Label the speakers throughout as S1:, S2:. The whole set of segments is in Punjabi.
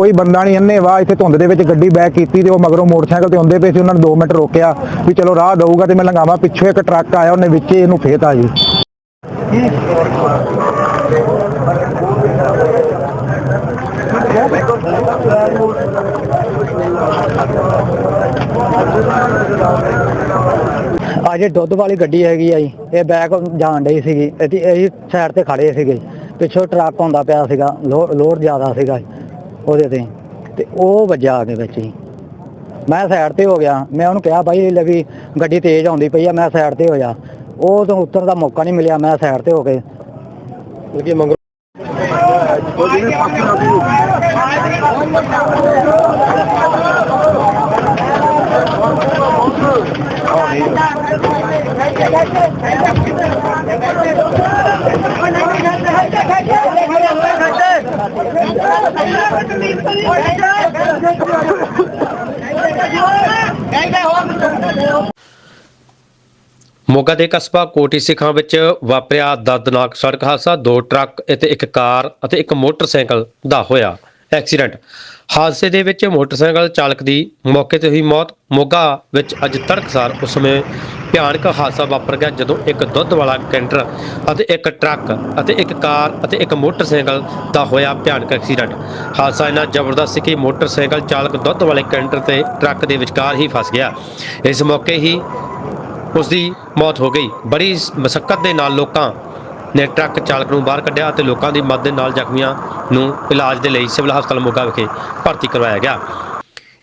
S1: ਕੋਈ ਬੰਦਾ ਨਹੀਂ ਅੰਨੇ ਵਾਹ ਇੱਥੇ ਧੁੰਦ ਦੇ ਵਿੱਚ ਗੱਡੀ ਬੈਕ ਕੀਤੀ ਤੇ ਉਹ ਮਗਰੋਂ ਮੋਟਰਸਾਈਕਲ ਤੇ ਆਉਂਦੇ ਪਏ ਸੀ, ਉਹਨਾਂ ਨੇ 2 ਮਿੰਟ ਰੋਕਿਆ ਵੀ ਚਲੋ ਰਾਹ ਦਊਗਾ ਤੇ ਮੈਂ ਲੰਘਾਵਾਂ। ਪਿੱਛੋਂ ਇੱਕ ਟਰੱਕ ਆਇਆ, ਉਹਨੇ ਵਿੱਚ ਹੀ ਇਹਨੂੰ ਫੇਤਾ ਜੀ। ਆ ਜੇ ਦੁੱਧ ਵਾਲੀ ਗੱਡੀ ਹੈਗੀ ਆ ਜੀ, ਇਹ ਬੈਕ ਜਾਣ ਡਈ ਸੀਗੀ, ਇਹਦੀ ਇਹ ਸਾਈਡ ਤੇ ਖੜੇ ਸੀਗੇ। ਪਿੱਛੋਂ ਟਰੱਕ ਆਉਂਦਾ ਪਿਆ ਸੀਗਾ, ਲੋ- ਲੋਡ ਜ਼ਿਆਦਾ ਸੀਗਾ। ਉਹਦੇ ਤੇ ਤੇ ਉਹ ਵੱਜਾ ਆ ਕੇ ਵਿੱਚ ਹੀ ਮੈਂ ਸਾਈਡ ਤੇ ਹੋ ਗਿਆ ਮੈਂ ਉਹਨੂੰ ਕਿਹਾ ਬਾਈ ਲੈ ਵੀ ਗੱਡੀ ਤੇਜ਼ ਆਉਂਦੀ ਪਈ ਆ ਮੈਂ ਸਾਈਡ ਤੇ ਹੋ ਜਾ ਉਹ ਤੋਂ ਉੱਤਰ ਦਾ ਮੌਕਾ ਨਹੀਂ ਮਿਲਿਆ ਮੈਂ ਸਾਈਡ ਤੇ ਹੋ ਕੇ
S2: ਕਿਉਂਕਿ ਮੰਗੋ
S3: ਮੋਗਾ ਦੇ ਕਸਬਾ ਕੋਟੀ ਸਿੱਖਾਂ ਵਿੱਚ ਵਾਪਰਿਆ ਦਰਦਨਾਕ ਸੜਕ ਹਾਦਸਾ, ਦੋ ਟਰੱਕ ਅਤੇ ਇੱਕ ਕਾਰ ਅਤੇ ਇੱਕ ਮੋਟਰਸਾਈਕਲ ਦਾ ਹੋਇਆ ਐਕਸੀਡੈਂਟ। ਹਾਦਸੇ ਦੇ ਵਿੱਚ ਮੋਟਰਸਾਈਕਲ ਚਾਲਕ ਦੀ ਮੌਕੇ ਤੇ ਹੋਈ ਮੌਤ। ਮੋਗਾ ਵਿੱਚ ਅੱਜ ਤੜਕਸਾਰ ਉਸ ਸਮੇਂ ਭਿਆਨਕ ਹਾਦਸਾ ਵਾਪਰ ਗਿਆ, ਜਦੋਂ ਇੱਕ ਦੁੱਧ ਵਾਲਾ ਕੈਂਟਰ ਅਤੇ ਇੱਕ ਟਰੱਕ ਅਤੇ ਇੱਕ ਕਾਰ ਅਤੇ ਇੱਕ ਮੋਟਰਸਾਈਕਲ ਦਾ ਹੋਇਆ ਭਿਆਨਕ ਐਕਸੀਡੈਂਟ। ਹਾਦਸਾ ਇੰਨਾ ਜ਼ਬਰਦਸਤ ਸੀ ਕਿ ਮੋਟਰਸਾਈਕਲ ਚਾਲਕ ਦੁੱਧ ਵਾਲੇ ਕੈਂਟਰ ਤੇ ਟਰੱਕ ਦੇ ਵਿਚਕਾਰ ਹੀ ਫਸ ਗਿਆ। ਇਸ ਮੌਕੇ ਹੀ ਉਸ ਦੀ ਮੌਤ ਹੋ ਗਈ। ਬੜੀ ਮਸਕਤ ਦੇ ਨਾਲ ਲੋਕਾਂ ਨੇ ਟਰੱਕ ਚਾਲਕ ਨੂੰ ਬਾਹਰ ਕੱਢਿਆ ਅਤੇ ਲੋਕਾਂ ਦੀ ਮਦਦ ਨਾਲ ਜ਼ਖਮੀਆਂ ਨੂੰ ਇਲਾਜ ਦੇ ਲਈ ਸਿਵਲ ਹਸਪਤਾਲ ਮੋਗਾ ਵਿਖੇ ਭਰਤੀ ਕਰਵਾਇਆ ਗਿਆ।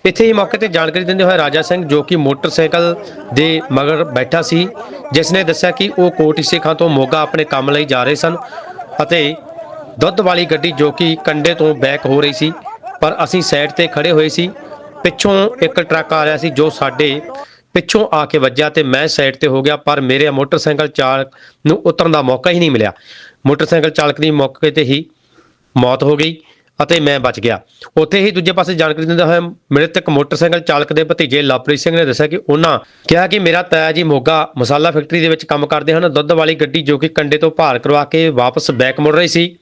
S3: ਇੱਥੇ ਹੀ ਮੌਕੇ ਤੇ ਜਾਣਕਾਰੀ ਦਿੰਦੇ ਹੋਏ ਰਾਜਾ ਸਿੰਘ ਜੋ ਕਿ ਮੋਟਰਸਾਈਕਲ ਦੇ ਮਗਰ ਬੈਠਾ ਸੀ, ਜਿਸ ਨੇ ਦੱਸਿਆ ਕਿ ਉਹ ਕੋਟ ਸਿੱਖਾਂ ਤੋਂ ਮੋਗਾ ਆਪਣੇ ਕੰਮ ਲਈ ਜਾ ਰਹੇ ਸਨ ਅਤੇ ਦੁੱਧ ਵਾਲੀ ਗੱਡੀ ਜੋ ਕਿ ਕੰਡੇ ਤੋਂ ਬੈਕ ਹੋ ਰਹੀ ਸੀ, ਪਰ ਅਸੀਂ ਸਾਈਡ ਤੇ ਖੜੇ ਹੋਏ ਸੀ, ਪਿੱਛੋਂ ਇੱਕ ਟਰੱਕ ਆ ਰਿਹਾ ਸੀ ਜੋ ਸਾਡੇ ਪਿੱਛੋਂ ਆ ਕੇ ਵੱਜਿਆ ਤੇ ਮੈਂ ਸਾਈਡ ਤੇ ਹੋ ਗਿਆ, ਪਰ ਮੇਰੇ ਮੋਟਰਸਾਈਕਲ ਚਾਲਕ ਨੂੰ ਉਤਰਨ ਦਾ ਮੌਕਾ ਹੀ ਨਹੀਂ ਮਿਲਿਆ। ਮੋਟਰਸਾਈਕਲ ਚਾਲਕ ਦੀ ਮੌਕੇ ਤੇ ਹੀ ਮੌਤ ਹੋ ਗਈ ਅਤੇ ਮੈਂ ਬਚ ਗਿਆ। ਉੱਥੇ ਹੀ ਦੂਜੇ ਪਾਸੇ ਜਾਣਕਾਰੀ ਦਿੰਦਾ ਹੋਇਆ ਮ੍ਰਿਤਕ ਮੋਟਰਸਾਈਕਲ ਚਾਲਕ ਦੇ ਭਤੀਜੇ ਲਵਪ੍ਰੀਤ ਸਿੰਘ ਨੇ ਦੱਸਿਆ ਕਿ ਉਹਨਾਂ ਕਿਹਾ ਕਿ ਮੇਰਾ ਤਾਇਆ ਜੀ ਮੋਗਾ ਮਸਾਲਾ ਫੈਕਟਰੀ ਦੇ ਵਿੱਚ ਕੰਮ ਕਰਦੇ ਹਨ। ਦੁੱਧ ਵਾਲੀ ਗੱਡੀ ਜੋ ਕਿ ਕੰਡੇ ਤੋਂ ਭਾਰ ਕਰਵਾ ਕੇ ਵਾਪਸ ਬੈਕ ਮੁੜ ਰਹੀ ਸੀ,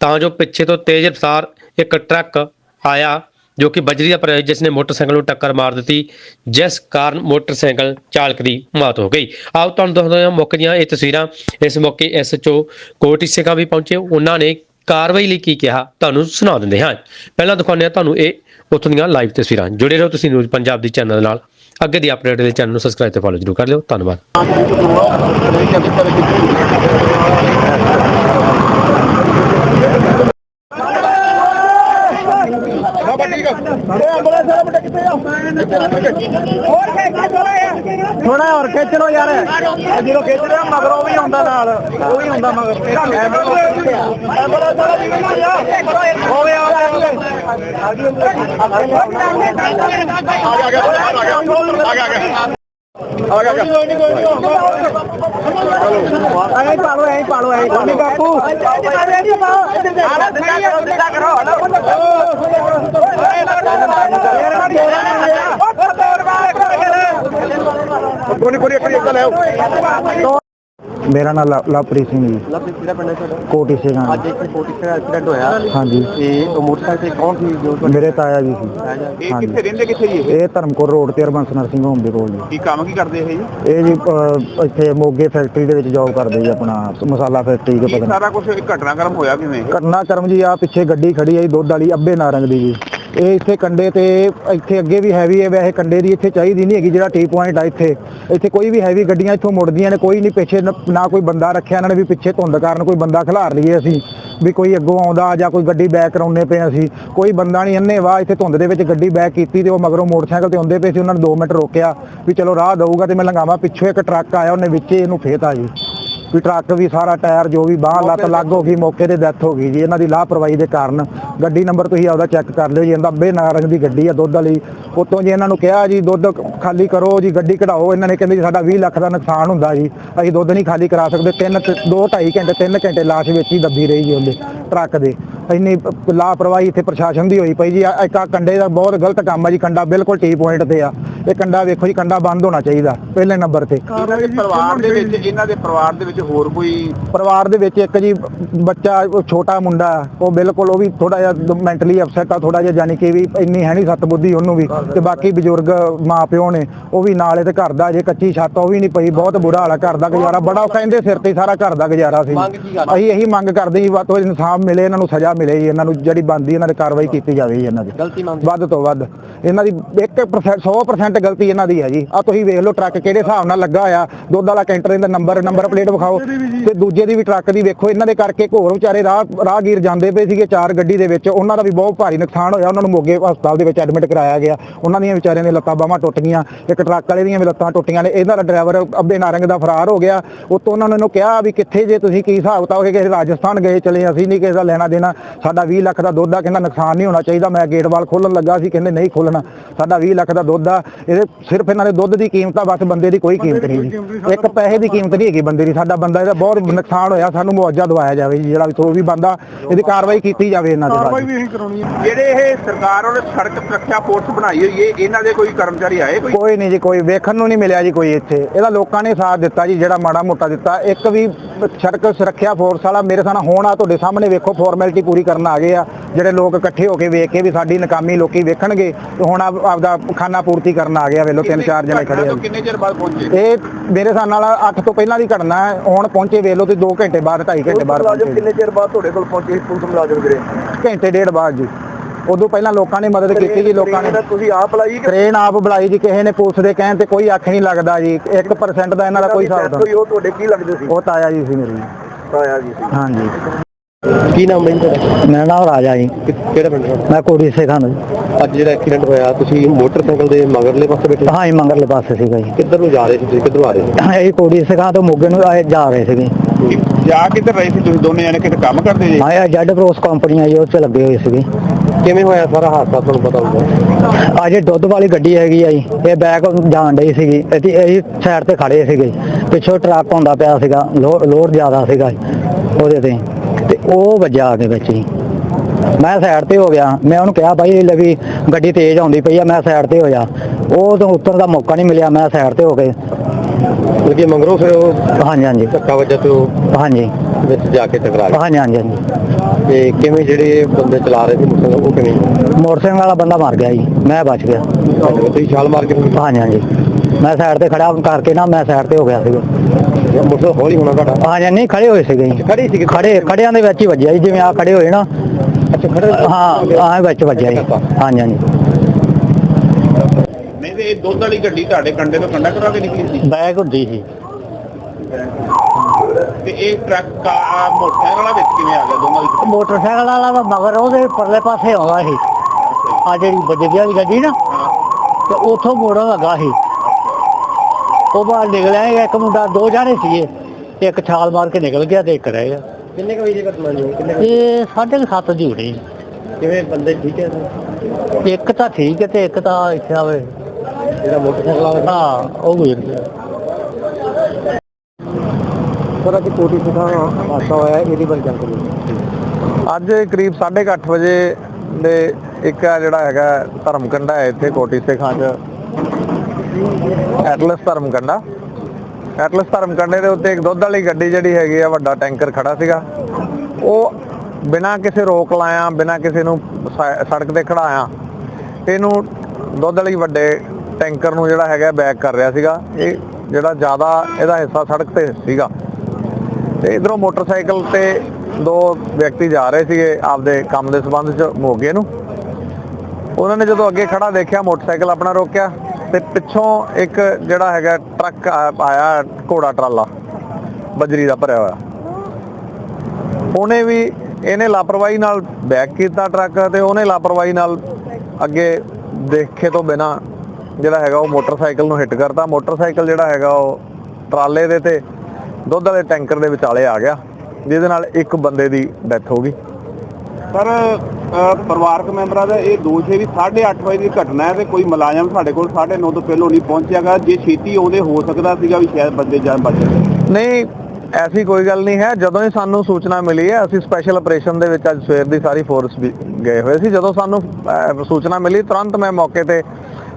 S3: ਤਾਂ ਜੋ ਪਿੱਛੇ ਤੋਂ ਤੇਜ਼ ਰਫ਼ਤਾਰ ਇੱਕ ਟਰੱਕ ਆਇਆ ਜੋ ਕਿ ਬਜਰੀ ਦਾ ਪਰ ਜਿਸ ਨੇ ਮੋਟਰਸਾਈਕਲ ਨੂੰ ਟੱਕਰ ਮਾਰ ਦਿੱਤੀ, ਜਿਸ ਕਾਰਨ ਮੋਟਰਸਾਈਕਲ ਚਾਲਕ ਦੀ ਮੌਤ ਹੋ ਗਈ। ਆਓ ਤੁਹਾਨੂੰ ਦੱਸਦੇ ਹਾਂ ਮੌਕੇ ਦੀਆਂ ਇਹ ਤਸਵੀਰਾਂ। ਇਸ ਮੌਕੇ ਐਸਐਚਓ ਕੋਟੀ ਸਿੰਘਾਂ ਵੀ ਪਹੁੰਚੇ। ਉਹਨਾਂ ਨੇ ਕਾਰਵਾਈ ਲਈ ਕੀ ਕਿਹਾ, ਤੁਹਾਨੂੰ ਸੁਣਾ ਦਿੰਦੇ ਹਾਂ। ਪਹਿਲਾਂ ਦਿਖਾਉਂਦੇ ਹਾਂ ਤੁਹਾਨੂੰ ਇਹ ਉੱਥੋਂ ਦੀਆਂ ਲਾਈਵ ਤਸਵੀਰਾਂ। ਜੁੜੇ ਰਹੋ ਤੁਸੀਂ ਨਿਊਜ਼ ਪੰਜਾਬ ਦੀ ਚੈਨਲ ਨਾਲ। ਅੱਗੇ ਦੀ ਅਪਡੇਟ ਦੇ ਚੈਨਲ ਨੂੰ ਸਬਸਕ੍ਰਾਈਬ ਤੇ ਫੋਲੋ ਜ਼ਰੂਰ ਕਰ ਲਿਓ। ਧੰਨਵਾਦ।
S1: ਥੋੜਾ ਹੋਰ ਖਿੱਚ ਲੋ ਯਾਰ। ਜਦੋਂ ਖਿੱਚ ਰਿਹਾ ਮਗਰ ਵੀ ਆਉਂਦਾ ਨਾਲ। ਉਹ ਵੀ ਆਉਂਦਾ ਮਗਰ। ਹੋਵੇ ਆ ਐਂ ਪਾਲੋ ਐਂ ਪਾਲੋ ਐਂ ਕੋਈ ਬਾਪੂ
S2: ਕੋਨੀ ਕੋਨੀ ਇੱਕ ਇੱਕ ਲੈ
S1: ਮੇਰਾ ਨਾਮ ਲਵਪ੍ਰੀਤ ਸਿੰਘ ਜੀ।
S2: ਲਵਪ੍ਰੀਤ ਕਿਹੜਾ ਪਿੰਡ ਹੈ ਤੁਹਾਡਾ?
S1: ਕੋਟੀ ਸਿੰਘਾਂ
S2: ਅੱਜ ਇੱਕ ਛੋਟੀ ਜਿਹੀ ਐਕਸੀਡੈਂਟ ਹੋਇਆ।
S1: ਹਾਂਜੀ।
S2: ਤੇ ਮੋਟਰਸਾਈਕਲ ਤੇ ਕੌਣ ਸੀ ਜੋ
S1: ਮੇਰੇ ਤਾਇਆ ਜੀ ਸੀ।
S2: ਇਹ। ਕਿੱਥੇ ਰਹਿੰਦੇ ਕਿੱਥੇ ਜੀ ਇਹ?
S1: ਧਰਮਕੋਟ ਰੋਡ ਤੇ ਹਰਬੰਸ ਨਰਸਿੰਗ ਹੋਮ ਦੇ ਕੋਲ ਜੀ।
S2: ਕੀ ਕੰਮ ਕੀ ਕਰਦੇ ਇਹ ਜੀ?
S1: ਇਹ ਜੀ ਇੱਥੇ ਮੋਗੇ ਫੈਕਟਰੀ ਦੇ ਵਿੱਚ ਜੌਬ ਕਰਦੇ ਜੀ ਆਪਣਾ। ਮਸਾਲਾ ਫੈਕਟਰੀ ਦੇ ਪਤਾ
S2: ਸਾਰਾ ਕੁਝ ਘਟਨਾਕ੍ਰਮ ਹੋਇਆ ਕਿਵੇਂ?
S1: ਘਟਨਾ ਕਰਮ ਜੀ ਆ ਪਿੱਛੇ ਗੱਡੀ ਖੜੀ ਹੈ ਜੀ ਦੁੱਧ ਵਾਲੀ ਅੱਬੇ ਨਾਰੰਗ ਦੀ ਜੀ। ਇਹ ਇੱਥੇ ਕੰਡੇ ਤੇ, ਇੱਥੇ ਅੱਗੇ ਵੀ ਹੈਵੀ ਹੈ, ਵੈਸੇ ਕੰਡੇ ਦੀ ਇੱਥੇ ਚਾਹੀਦੀ ਨਹੀਂ ਹੈਗੀ, ਜਿਹੜਾ ਟੀ ਪੁਆਇੰਟ ਆ ਇੱਥੇ। ਇੱਥੇ ਕੋਈ ਵੀ ਹੈਵੀ ਗੱਡੀਆਂ ਇੱਥੋਂ ਮੁੜਦੀਆਂ ਨੇ, ਕੋਈ ਨਹੀਂ ਪਿੱਛੇ ਨਾ ਕੋਈ ਬੰਦਾ ਰੱਖਿਆ ਇਹਨਾਂ ਨੇ ਵੀ ਪਿੱਛੇ ਧੁੰਦ ਕਾਰਨ ਕੋਈ ਬੰਦਾ ਖਿਲਾਰ ਲਈਏ ਅਸੀਂ। ਵੀ ਕੋਈ ਅੱਗੋਂ ਆਉਂਦਾ ਜਾਂ ਕੋਈ ਗੱਡੀ ਬੈਕ ਕਰਾਉਂਦੇ ਪਏ ਅਸੀਂ। ਕੋਈ ਬੰਦਾ ਨਹੀਂ ਅੰਨੇ ਵਾਹ ਇੱਥੇ ਧੁੰਦ ਦੇ ਵਿੱਚ ਗੱਡੀ ਬੈਕ ਕੀਤੀ ਤੇ ਉਹ ਮਗਰੋਂ ਮੋਟਰਸਾਈਕਲ ਤੇ ਆਉਂਦੇ ਪਏ ਸੀ, ਉਹਨਾਂ ਨੇ 2 ਮਿੰਟ ਰੋਕਿਆ ਵੀ ਚਲੋ ਰਾਹ ਦਊਗਾ ਤੇ ਮੈਂ ਲੰਘਾਵਾਂ। ਪਿੱਛੋਂ ਇੱਕ ਟਰੱਕ ਆਇਆ, ਉਹਨੇ ਵਿੱਚ ਹੀ ਇਹਨੂੰ ਫੇਤਾ ਜੀ। ਵੀ ਟਰੱਕ ਵੀ ਸਾਰਾ ਟਾਇਰ ਜੋ ਵੀ ਬਾਹ ਲੱਤ ਲੱਗ ਹੋ ਗਈ ਮੌਕੇ ਤੇ ਡੈਥ ਹੋ ਗਈ ਜੀ। ਇਹਨਾਂ ਦੀ ਲਾਪਰਵਾਹੀ ਦੇ ਕਾਰਨ ਗੱਡੀ ਨੰਬਰ ਤੁਸੀਂ ਆਪਦਾ ਚੈੱਕ ਕਰ ਲਿਓ ਜੀ। ਇਹਦਾ ਅੱਬੇ ਨਾਰੰਗ ਦੀ ਗੱਡੀ ਆ ਦੁੱਧ ਵਾਲੀ। ਉਤੋਂ ਜੀ ਇਹਨਾਂ ਨੂੰ ਕਿਹਾ ਜੀ ਦੁੱਧ ਖਾਲੀ ਕਰੋ ਜੀ ਗੱਡੀ ਕਢਾਓ। ਇਹਨਾਂ ਨੇ ਕਹਿੰਦੇ ਜੀ ਸਾਡਾ 20 ਲੱਖ ਦਾ ਨੁਕਸਾਨ ਹੁੰਦਾ ਜੀ। ਅਸੀਂ ਦੁੱਧ ਨਹੀਂ ਖਾਲੀ ਕਰਾ ਸਕਦੇ। ਤਿੰਨ ਦੋ ਢਾਈ ਘੰਟੇ ਤਿੰਨ ਘੰਟੇ ਲਾਸ਼ ਵਿੱਚ ਹੀ ਦੱਬੀ ਰਹੀ ਜੀ ਉਹਦੇ ਟਰੱਕ ਦੇ। ਇੰਨੀ ਲਾਪਰਵਾਹੀ ਇੱਥੇ ਪ੍ਰਸ਼ਾਸਨ ਦੀ ਹੋਈ ਪਈ ਜੀ। ਇੱਕ ਆਹ ਕੰਡੇ ਦਾ ਬਹੁਤ ਗਲਤ ਕੰਮ ਆ ਜੀ। ਕੰਡਾ ਬਿਲਕੁਲ ਟੀ ਪੁਆਇੰਟ ਤੇ ਆ। ਇਹ ਕੰਡਾ ਵੇਖੋ ਜੀ ਕੰਡਾ ਬੰਦ ਹੋਣਾ ਚਾਹੀਦਾ। ਪਹਿਲੇ ਨੰਬਰ ਤੇ।
S2: ਇਹਨਾਂ ਦੇ ਪਰਿਵਾਰ ਦੇ ਵਿੱਚ ਇਹਨਾਂ ਦੇ ਪਰਿਵਾਰ ਦੇ ਵਿੱਚ ਹੋਰ ਕੋਈ
S1: ਪਰਿਵਾਰ ਦੇ ਵਿੱਚ ਇੱਕ ਜੀ ਬੱਚਾ ਉਹ ਛੋਟਾ ਮੁੰਡਾ ਉਹ ਬਿਲਕੁਲ ਉਹ ਵੀ ਥੋੜਾ ਜਿਹਾ ਮੈਂਟਲੀ ਅਪਸੈਟ ਆ ਥੋੜਾ ਜਿਹਾ ਜਾਨੀ ਕਿ ਵੀ ਇੰਨੀ ਹੈ ਨਹੀਂ ਸੱਤ ਬੁੱਧੀ ਉਹਨੂੰ ਵੀ ਤੇ ਬਾਕੀ ਬਜ਼ੁਰਗ ਮਾਂ ਪਿਓ ਨੇ ਉਹ ਵੀ ਨਾਲੇ ਤੇ ਘਰ ਦਾ ਜੇ ਕੱਚੀ ਛੱਤ ਉਹ ਵੀ ਨਹੀਂ ਪਈ ਬਹੁਤ ਬੁਰਾ ਹਾਲ ਘਰ ਦਾ ਗੁਜ਼ਾਰਾ ਬੜਾ ਇਹਦੇ ਸਿਰ ਤੇ ਸਾਰਾ ਘਰ ਦਾ ਗੁਜ਼ਾਰਾ ਸੀ। ਅਸੀਂ ਇਹੀ ਮੰਗ ਕਰਦੇ ਜੀ ਵੱਧ ਤੋਂ ਵੱਧ ਇਨਸਾਫ ਮਿਲੇ ਇਹਨਾਂ ਨੂੰ ਸਜ਼ਾ ਮਿਲੇ ਜੀ ਇਹਨਾਂ ਨੂੰ ਜਿਹੜੀ ਬਣਦੀ ਇਹਨਾਂ ਦੀ ਕਾਰਵਾਈ ਕੀਤੀ ਜਾਵੇ ਜੀ ਇਹਨਾਂ ਦੀ। ਵੱਧ ਤੋਂ ਵੱਧ ਇਹਨਾਂ ਦੀ 1% 100% ਗਲਤੀ ਇਹਨਾਂ ਦੀ ਹੈ ਜੀ। ਆ ਤੁਸੀਂ ਵੇਖ ਲਓ ਟਰੱਕ ਕਿਹੜੇ ਹਿਸਾਬ ਨਾਲ ਲੱਗਾ ਆ ਦੁੱਧ ਵਾਲਾ ਕੈਂਟਰ ਇਹਦਾ ਨੰਬਰ ਨੰਬਰ ਪਲੇਟ ਵਿਖਾਓ। ਤੇ ਦੂਜੇ ਦੀ ਵੀ ਟਰੱਕ ਦੀ ਵੇਖੋ ਇਹਨਾਂ ਦੇ ਕਰਕੇ ਘੋਰ ਵਿਚਾਰੇ ਰਾਹ ਰਾਹਗੀਰ ਜਾਂਦੇ ਪਏ ਸੀਗੇ ਚਾਰ ਗੱਡੀ ਦੇ ਵਿੱਚ। ਉਹਨਾਂ ਦਾ ਵੀ ਬਹੁਤ ਭਾਰੀ ਨੁਕਸਾਨ ਹੋਇਆ। ਉਹਨਾਂ ਨੂੰ ਮੋਗੇ ਹਸਪਤਾਲ ਦੇ ਵਿੱਚ ਐਡਮਿਟ ਕਰਾਇਆ ਗਿਆ। ਉਹਨਾਂ ਦੀਆਂ ਵਿਚਾਰਿਆਂ ਦੀਆਂ ਲੱਤਾਂ ਬਾਹਾਂ ਟੁੱਟ ਗਈਆਂ। ਇੱਕ ਟਰੱਕ ਵਾਲੇ ਦੀਆਂ ਵੀ ਲੱਤਾਂ ਟੁੱਟੀਆਂ ਨੇ। ਇਹਦਾ ਡਰਾਈਵਰ ਅੱਬੇ ਨਾਰੰਗ ਦਾ ਫਰਾਰ ਹੋ ਗਿਆ। ਉਤੋਂ ਉਹਨਾਂ ਨੇ ਇਹਨੂੰ ਕਿਹਾ ਵੀ ਕਿੱਥੇ ਜੇ ਤੁਸੀਂ ਕੀ ਹਿਸਾਬ ਹੈ ਕਿ ਰਾਜਸਥਾਨ ਗਏ ਚਲੇ ਅਸੀਂ ਨਹੀਂ ਕਿਸੇ ਦਾ ਲੈਣਾ ਦੇਣਾ। ਸਾਡਾ 20 ਲੱਖ ਦਾ ਦੁੱਧ ਆ ਕਹਿੰਦਾ ਨੁਕਸਾਨ ਨਹੀਂ ਹੋਣਾ ਚਾਹੀਦਾ। ਮੈਂ ਗੇਟ ਵਾਲ ਖੋਲਣ ਲੱਗਾ ਸੀ ਕਹਿੰਦੇ ਨਹੀਂ ਖੋਲਣਾ। ਸਾਡਾ 20 ਲੱਖ ਦਾ ਦੁੱਧ ਆ। ਇਹਦੇ ਸਿਰਫ ਇਹਨਾਂ ਦੇ ਦੁੱਧ ਦੀ ਕੀਮਤ ਆ ਬਸ ਬੰਦੇ ਦੀ ਕੋਈ ਕੀਮਤ ਨਹੀਂ ਇੱਕ ਪੈਸੇ ਦੀ ਕੀਮਤ ਨਹੀਂ ਹੈਗੀ ਬੰਦੇ ਦੀ। ਸਾਡਾ ਬੰਦਾ ਇਹਦਾ ਬਹੁਤ ਨੁਕਸਾਨ ਹੋਇਆ ਸਾਨੂੰ ਮੁਆਵਜ਼ਾ ਦਵਾਇਆ ਜਾਵੇ ਜੀ ਜਿਹੜਾ ਵੀ ਤੋਂ ਵੀ ਬੰਦਾ ਇਹਦੀ ਕਾਰਵਾਈ ਕੀਤੀ ਜਾਵੇ ਇਹਨਾਂ ਦੇ ਬਾਰੇ
S2: ਜਿਹੜੇ ਇਹ ਸਰਕਾਰ ਉਹਨੇ ਸੜਕ ਸੁਰੱਖਿਆ ਫੋਰਸ ਬਣਾਈ ਹੋਈ ਹੈ ਇਹਨਾਂ ਦੇ ਕੋਈ ਕਰਮਚਾਰੀ ਆਏ ਕੋਈ?
S1: ਕੋਈ ਨਹੀਂ ਜੀ ਕੋਈ ਵੇਖਣ ਨੂੰ ਨਹੀਂ ਮਿਲਿਆ ਜੀ ਕੋਈ ਇੱਥੇ। ਇਹਦਾ ਲੋਕਾਂ ਨੇ ਸਾਥ ਦਿੱਤਾ ਜੀ ਜਿਹੜਾ ਮਾੜਾ ਮੋਟਾ ਦਿੱਤਾ। ਇੱਕ ਵੀ ਸੜਕ ਸੁਰੱਖਿਆ ਫੋਰਸ ਵਾਲਾ ਮੇਰੇ ਸਾਹਮਣੇ ਹੁਣ ਆ ਤੁਹਾਡੇ ਸਾਹਮਣੇ ਵੇਖੋ ਫਾਰਮੈਲਿਟੀ ਪੂਰੀ ਕਰਨ ਆ ਗਏ ਆ। ਜਿਹੜੇ ਲੋਕ ਇਕੱਠੇ ਹੋ ਕੇ ਵੇਖ ਕੇ ਵੀ ਸਾਡੀ ਨਕਾਮੀ ਲੋਕੀ ਵੇਖਣਗੇ ਤੇ ਹੁਣ ਆਪ- ਆਪਦਾ ਖਾਨਾ ਪੂਰਤੀ ਕਰਨ ਆ ਗਿਆ ਵੇਲੋ ਤਿੰਨ ਚਾਰ ਜਣੇ ਖੜੇ ਆ।
S2: ਕਿੰਨੇ ਚਿਰ ਬਾਅਦ ਪਹੁੰਚੇ?
S1: ਇਹ ਮੇਰੇ ਹਿਸਾਬ ਨਾਲ 8 ਤੋਂ ਪਹਿਲਾਂ ਦੀ ਘਟਨਾ ਹੈ ਹੁਣ ਪਹੁੰਚੇ ਵੇਖ ਲਓ ਤੇ 2 ਘੰਟੇ ਬਾਅਦ 2.5 ਘੰਟੇ ਬਾਅਦ ਪਹੁੰਚੇ।
S2: ਚਿਰ ਬਾਅਦ ਤੁਹਾਡੇ ਕੋਲ ਪਹੁੰਚੇ? ਪੁਲਿਸ ਮੁਲਾਜ਼ਮ ਵੀਰੇ?
S1: ਘੰਟੇ ਡੇਢ ਬਾਅਦ ਜੀ। ਉਦੋਂ ਪਹਿਲਾਂ ਲੋਕਾਂ ਨੇ ਮਦਦ ਕੀਤੀ ਜੀ ਲੋਕਾਂ ਨੇ।
S2: ਤੁਸੀਂ ਆਪ ਲਾਈ
S1: ਟ੍ਰੇਨ ਆਪ ਬੁਲਾਈ ਜੀ ਕਿਸੇ ਨੇ ਪੁਲਿਸ ਦੇ ਕਹਿਣ ਤੇ ਕੋਈ ਅੱਖ ਨਹੀਂ ਲੱਗਦਾ ਜੀ 1% ਦਾ ਇਹਨਾਂ ਦਾ ਕੋਈ ਹਿਸਾਬ ਨਹੀਂ
S2: ਉਹ ਤੁਹਾਡੇ ਕੀ ਲੱਗਦੇ ਸੀ?
S1: ਉਹ ਤਾਇਆ ਜੀ ਸੀ ਮੇਰੇ।
S2: ਆਇਆ ਜੀ ਸੀ।
S1: ਹਾਂਜੀ।
S2: ਕੀ ਨਾਮ ਹੈ ਤੁਹਾਡਾ?
S1: ਮੇਰਾ ਨਾਮ ਰਾਜਾ ਜੀ।
S2: ਕਿਹੜਾ ਪਿੰਡ ਤੁਹਾਡਾ
S1: ਮੈਂ ਕੋੜੀ ਸੇਖਾਂ ਦਾ
S2: ਅੱਜ ਜਿਹੜਾ ਐਕਸੀਡੈਂਟ ਹੋਇਆ ਤੁਸੀਂ ਮੋਟਰਸਾਈਕਲ ਦੇ ਮਗਰਲੇ ਪਾਸੇ ਬੈਠੇ
S1: ਹਾਂ ਹੀ ਮੰਗਰਲੇ ਪਾਸੇ ਸੀਗਾ ਜੀ।
S2: ਕਿੱਧਰ ਨੂੰ ਜਾ ਰਹੇ ਸੀ ਤੁਸੀਂ? ਕਿੱਧਰੋਂ ਆ ਰਹੇ
S1: ਇਹ ਕੋੜੀ ਸੇਖਾਂ ਤੋਂ ਮੋਗੇ ਨੂੰ ਆਏ ਜਾ ਰਹੇ ਸੀਗੇ।
S2: ਸੀ ਜਾ ਕਿੱਧਰ ਰਹੇ ਸੀ ਤੁਸੀਂ? ਦੋਨੇ ਜਣੇ ਕਿਤੇ ਕੰਮ ਕਰਦੇ ਜੀ?
S1: ਹਾਂ ਇਹ ਜੈਡ ਬਰੋਸ ਕੰਪਨੀ ਆ ਜੀ ਉਹ 'ਚ ਲੱਗੇ ਹੋਏ ਸੀਗੇ।
S2: ਕਿਵੇਂ ਹੋਇਆ ਸਾਰਾ ਹਾਦਸਾ ਤੁਹਾਨੂੰ ਪਤਾ ਹੋਊਗਾ।
S1: ਆ ਜੇ ਦੁੱਧ ਵਾਲੀ ਗੱਡੀ ਹੈਗੀ ਆ ਜੀ ਇਹ ਬੈਕ ਜਾਣ ਡਈ ਸੀਗੀ। ਇਹਦੀ ਇਹ ਸਾਈਡ ਤੇ ਖੜੇ ਸੀਗੇ। ਪਿੱਛੋਂ ਟਰੱਕ ਆਉਂਦਾ ਪਿਆ ਸੀਗਾ ਲੋਡ ਲੋਡ ਜ਼ਿਆਦਾ ਸੀਗਾ ਜੀ ਉਹਦੇ ਤੇ। ਤੇ ਉਹ ਵੱਜਾ ਕੇ ਵਿੱਚ ਜੀ ਮੈਂ ਸਾਈਡ ਤੇ ਹੋ ਗਿਆ। ਮੈਂ ਉਹਨੂੰ ਕਿਹਾ ਬਾਈ ਲੈ ਵੀ ਗੱਡੀ ਤੇਜ਼ ਆਉਂਦੀ ਪਈ ਆ ਮੈਂ ਸਾਈਡ ਤੇ ਹੋ ਜਾ ਉਹ ਤੋਂ ਉੱਤਰ ਦਾ ਮੌਕਾ ਨਹੀਂ ਮਿਲਿਆ ਮੈਂ ਸਾਈਡ ਤੇ ਹੋ ਕੇ
S2: ਕਿਉਂਕਿ ਮੰਗਰੋਂ ਫਿਰ ਉਹ
S1: ਹਾਂਜੀ ਹਾਂਜੀ।
S2: ਧੱਕਾ ਵੱਜਾ ਤੇ ਉਹ
S1: ਹਾਂਜੀ।
S2: ਵਿੱਚ ਜਾ ਕੇ ਟਕਰਾ ਗਿਆ।
S1: ਹਾਂਜੀ ਹਾਂਜੀ ਹਾਂਜੀ।
S2: ਤੇ ਕਿਵੇਂ ਜਿਹੜੇ ਬੰਦੇ ਚਲਾ ਰਹੇ ਸੀ ਮੋਟਰਸਾਈਕਲ ਉਹ ਕਿਵੇਂ?
S1: ਮੋਟਰਸਾਈਕਲ ਵਾਲਾ ਬੰਦਾ ਮਰ ਗਿਆ ਜੀ। ਮੈਂ ਬਚ ਗਿਆ।
S2: ਤੁਸੀਂ ਛਾਲ ਮਾਰ ਕੇ
S1: ਹਾਂਜੀ ਹਾਂਜੀ। ਮੈਂ ਸਾਈਡ ਤੇ ਖੜਾ ਕਰਕੇ ਨਾ ਮੈਂ ਸਾਈਡ ਤੇ ਹੋ ਗਿਆ ਸੀਗਾ।
S2: ਮੋਟਰਸਾਈਕਲ ਹੌਲੀ ਹੋਣਾ ਤੁਹਾਡਾ
S1: ਹਾਂਜੀ ਨਹੀਂ ਖੜੇ ਹੋਏ ਸੀਗੇ ਜੀ।
S2: ਖੜੀ ਸੀ
S1: ਖੜੇ ਖੜਿਆਂ ਦੇ ਵਿੱਚ ਹੀ ਵੱਜਿਆ ਜੀ ਜਿਵੇਂ ਆ ਖੜੇ ਹੋਏ ਨਾ।
S2: ਅੱਛਾ ਖੜੇ
S1: ਹਾਂ ਆਹ ਵਿੱਚ ਵੱਜਿਆ ਜੀ। ਹਾਂਜੀ ਹਾਂਜੀ
S2: ਨਹੀਂ ਤੇ ਇਹ ਦੁੱਧ ਵਾਲੀ ਗੱਡੀ ਤੁਹਾਡੇ ਕੰਡੇ ਤੋਂ ਕੰਡਾ ਕਰਾ ਕੇ ਨਿਕਲੀ ਸੀ?
S1: ਬੈਗ ਹੁੰਦੀ ਸੀ।
S2: ਤੇ ਇਹ ਟਰੱਕ ਆ ਮੋਟਰਸਾਈਕਲ ਵਾਲਾ ਵਿੱਚ ਕਿਵੇਂ ਆ ਗਿਆ ਦੋਨਾਂ ਵਿੱਚ
S1: ਮੋਟਰਸਾਈਕਲ ਵਾਲਾ ਮਗਰ ਉਹਦੇ ਪਰਲੇ ਪਾਸੇ ਆਉਂਦਾ ਸੀ। ਆ ਜਿਹੜੀ ਗੱਡੀ ਨਾ ਤੇ ਉੱਥੋਂ ਮੋੜਨ ਲੱਗਾ ਸੀ। ਉਹ ਬਾਹਰ ਨਿਕਲਿਆ ਇੱਕ ਮੁੰਡਾ ਦੋ ਜਾਣੇ ਸੀਗੇ। ਇੱਕ ਛਾਲ ਮਾਰ ਕੇ ਨਿਕਲ ਗਿਆ ਤੇ ਇੱਕ ਰਹਿ ਗਿਆ।
S2: ਕਿੰਨੇ ਕੁ ਵਜੇ ਦੀ ਘਟਨਾ ਜੀ ਕਿੰਨੇ
S1: ਇਹ ਸਾਢੇ ਕੁ ਸੱਤ ਦੀ ਹੋਣੀ।
S2: ਕਿਵੇਂ ਬੰਦੇ ਠੀਕ ਹੈ?
S1: ਇੱਕ ਤਾਂ ਠੀਕ ਹੈ ਤੇ ਇੱਕ ਤਾਂ ਇੱਥੇ ਆਵੇ।
S2: ਜਿਹੜਾ ਮੋਟਰਸਾਈਕਲ ਵਾਲਾ?
S1: ਹਾਂ ਉਹ ਗੁਜ਼ਰ ਗਿਆ
S2: ਪਰ ਅੱਜ ਕੋਟੀ ਸਿੱਧਾ ਹਾਦਸਾ ਹੋਇਆ ਇਹਦੀ ਬਾਰੇ ਜਾਣਕਾਰੀ
S1: ਅੱਜ ਕਰੀਬ 8:30 ਵਜੇ ਦੇ ਇੱਕ ਆ ਜਿਹੜਾ ਹੈਗਾ ਧਰਮਕੰਡਾ ਹੈ ਇੱਥੇ ਕੋਟੀ ਸਿੱਖਾਂ 'ਚ। ਐਟਲਸ ਧਰਮਕੰਡਾ। ਐਟਲਸ ਧਰਮਕੰਡੇ ਦੇ ਉੱਤੇ ਇੱਕ ਦੁੱਧ ਵਾਲੀ ਗੱਡੀ ਜਿਹੜੀ ਹੈਗੀ ਆ, ਵੱਡਾ ਟੈਂਕਰ ਖੜਾ ਸੀਗਾ। ਉਹ ਬਿਨਾਂ ਕਿਸੇ ਰੋਕ ਲਾਇਆ, ਬਿਨਾਂ ਕਿਸੇ ਨੂੰ ਸੜਕ ਤੇ ਖੜਾਇਆ। ਇਹਨੂੰ ਦੁੱਧ ਵਾਲੀ ਵੱਡੇ ਟੈਂਕਰ ਨੂੰ ਜਿਹੜਾ ਹੈਗਾ ਬੈਕ ਕਰ ਰਿਹਾ ਸੀਗਾ। ਇਹ ਜਿਹੜਾ ਜ਼ਿਆਦਾ ਇਹਦਾ ਹਿੱਸਾ ਸੜਕ ਤੇ ਸੀਗਾ। ਤੇ ਇਧਰੋਂ ਮੋਟਰਸਾਈਕਲ ਤੇ ਦੋ ਵਿਅਕਤੀ ਜਾ ਰਹੇ ਸੀਗੇ ਆਪਦੇ ਕੰਮ ਦੇ ਸਬੰਧ ਚ ਮੋਗੇ ਨੂੰ। ਉਹਨਾਂ ਨੇ ਜਦੋਂ ਅੱਗੇ ਖੜਾ ਦੇਖਿਆ, ਮੋਟਰਸਾਈਕਲ ਆਪਣਾ ਰੋਕਿਆ। ਤੇ ਪਿੱਛੋਂ ਇੱਕ ਜਿਹੜਾ ਹੈਗਾ ਟਰੱਕ ਆਇਆ ਘੋੜਾ ਟਰਾਲਾ, ਬਜਰੀ ਦਾ ਭਰਿਆ ਹੋਇਆ। ਉਹਨੇ ਵੀ ਇਹਨੇ ਲਾਪਰਵਾਹੀ ਨਾਲ ਬੈਕ ਕੀਤਾ ਟਰੱਕ ਤੇ ਉਹਨੇ ਲਾਪਰਵਾਹੀ ਨਾਲ ਅੱਗੇ ਦੇਖੇ ਤੋਂ ਬਿਨਾ ਜਿਹੜਾ ਹੈਗਾ ਉਹ ਮੋਟਰਸਾਈਕਲ ਨੂੰ ਹਿੱਟ ਕਰਤਾ। ਮੋਟਰਸਾਈਕਲ ਜਿਹੜਾ ਹੈਗਾ ਉਹ ਟਰਾਲੇ ਦੇ ਤੇ ਦੁੱਧ ਵਾਲੇ ਟੈਂਕਰ ਦੇ ਵਿਚਾਲੇ ਆ ਗਿਆ, ਜਿਹਦੇ ਨਾਲ ਇੱਕ ਬੰਦੇ ਦੀ ਡੈਥ ਹੋ ਗਈ।
S2: ਪਰ ਪਰਿਵਾਰਕ ਮੈਂਬਰਾਂ ਦਾ ਇਹ ਦੋਸ਼ ਹੈ ਵੀ 8:30 ਵਜੇ ਦੀ ਘਟਨਾ ਹੈ ਤੇ ਕੋਈ ਮੁਲਾਜ਼ਮ ਸਾਡੇ ਕੋਲ 9:30 ਤੋਂ ਪਹਿਲਾਂ ਨਹੀਂ ਪਹੁੰਚਿਆਗਾ ਜੇ ਛੇਤੀ ਆਉਂਦੇ ਹੋ ਸਕਦਾ ਸੀਗਾ ਵੀ ਸ਼ਾਇਦ ਬੰਦੇ ਜਾਨ ਬਚ ਜਾਂਦੇ।
S1: ਨਹੀਂ, ਐਸੀ ਕੋਈ ਗੱਲ ਨਹੀਂ ਹੈ। ਜਦੋਂ ਹੀ ਸਾਨੂੰ ਸੂਚਨਾ ਮਿਲੀ ਹੈ, ਅਸੀਂ ਸਪੈਸ਼ਲ ਆਪਰੇਸ਼ਨ ਦੇ ਵਿੱਚ ਅੱਜ ਸਵੇਰ ਦੀ ਸਾਰੀ ਫੋਰਸ ਗਏ ਹੋਏ ਸੀ। ਜਦੋਂ ਸਾਨੂੰ ਸੂਚਨਾ ਮਿਲੀ, ਤੁਰੰਤ ਮੈਂ ਮੌਕੇ ਤੇ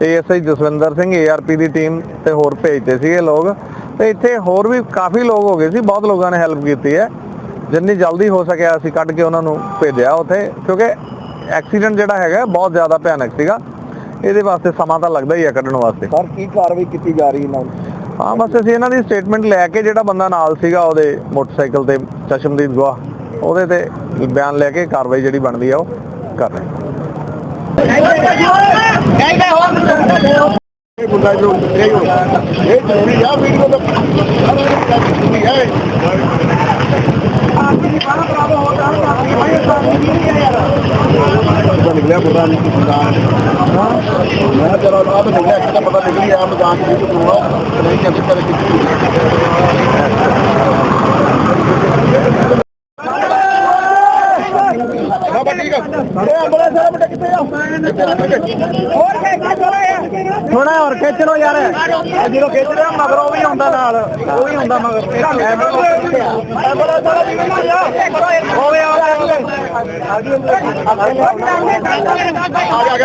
S4: ਏਐਸਆਈ ਜਸਵਿੰਦਰ ਸਿੰਘ ਏਆਰਪੀ ਦੀ ਟੀਮ ਤੇ ਹੋਰ ਭੇਜਦੇ ਸੀਗੇ ਲੋਕ। ਤੇ ਇੱਥੇ ਹੋਰ ਵੀ ਕਾਫੀ ਲੋਕ ਹੋ ਗਏ ਸੀ। ਬਹੁਤ ਲੋਕਾਂ ਨੇ ਹੈਲਪ ਕੀਤੀ ਹੈ। ਜਿੰਨੀ ਜਲਦੀ ਹੋ ਸਕਿਆ ਅਸੀਂ ਕੱਢ ਕੇ ਉਹਨਾਂ ਨੂੰ ਭੇਜਿਆ ਉੱਥੇ ਕਿਉਂਕਿ ਐਕਸੀਡੈਂਟ ਜਿਹੜਾ ਹੈਗਾ ਬਹੁਤ ਜ਼ਿਆਦਾ ਭਿਆਨਕ ਸੀਗਾ। ਇਹਦੇ ਵਾਸਤੇ ਸਮਾਂ ਤਾਂ ਲੱਗਦਾ ਹੀ ਹੈ ਕੱਢਣ ਵਾਸਤੇ।
S2: ਸਰ ਕੀ ਕਾਰਵਾਈ ਕੀਤੀ ਜਾ ਰਹੀ ਇਹਨਾਂ
S4: ਹਾਂ ਬਸ ਅਸੀਂ ਇਹਨਾਂ ਦੀ ਸਟੇਟਮੈਂਟ ਲੈ ਕੇ ਜਿਹੜਾ ਬੰਦਾ ਨਾਲ ਸੀਗਾ ਉਹਦੇ ਮੋਟਰਸਾਈਕਲ ਤੇ ਚਸ਼ਮਦੀਦ ਗਵਾਹ ਉਹਦੇ ਤੇ ਬਿਆਨ ਲੈ ਕੇ ਕਾਰਵਾਈ ਜਿਹੜੀ ਬਣਦੀ ਆ ਉਹ ਕਰ ਰਹੇ ਹਾਂ।
S2: ਇਹ ਮੁੰਡਾ ਜੋ ਇਹ ਇਹ ਜ਼ਰੂਰੀ ਆ ਵੀਡੀਓ ਦਾ ਜ਼ਰੂਰੀ ਹੈ ਪਤਾ ਨਿਕਲਿਆ ਪਤਾ ਨਹੀਂ ਕਿ ਮੁੰਡਾ ਮੈਂ ਚਲੋ ਆ ਨਿਕਲਿਆ ਕਿ ਪਤਾ ਨਿਕਲੀ ਆ ਮਜ਼ਾਕ ਦੀ ਤੋਂ ਨਹੀਂ ਕਿ ਬਾਬਾ ਕਿੱਥੇ ਆ
S4: ਥੋੜਾ ਹੋਰ ਖਿੱਚ ਲੋ ਯਾਰ। ਜਦੋਂ ਖਿੱਚ ਰਿਹਾ ਮਗਰ ਉਹ ਵੀ ਆਉਂਦਾ ਨਾਲ। ਉਹ ਵੀ ਆਉਂਦਾ ਮਗਰ। ਉਹ ਵੀ ਆਉਂਦਾ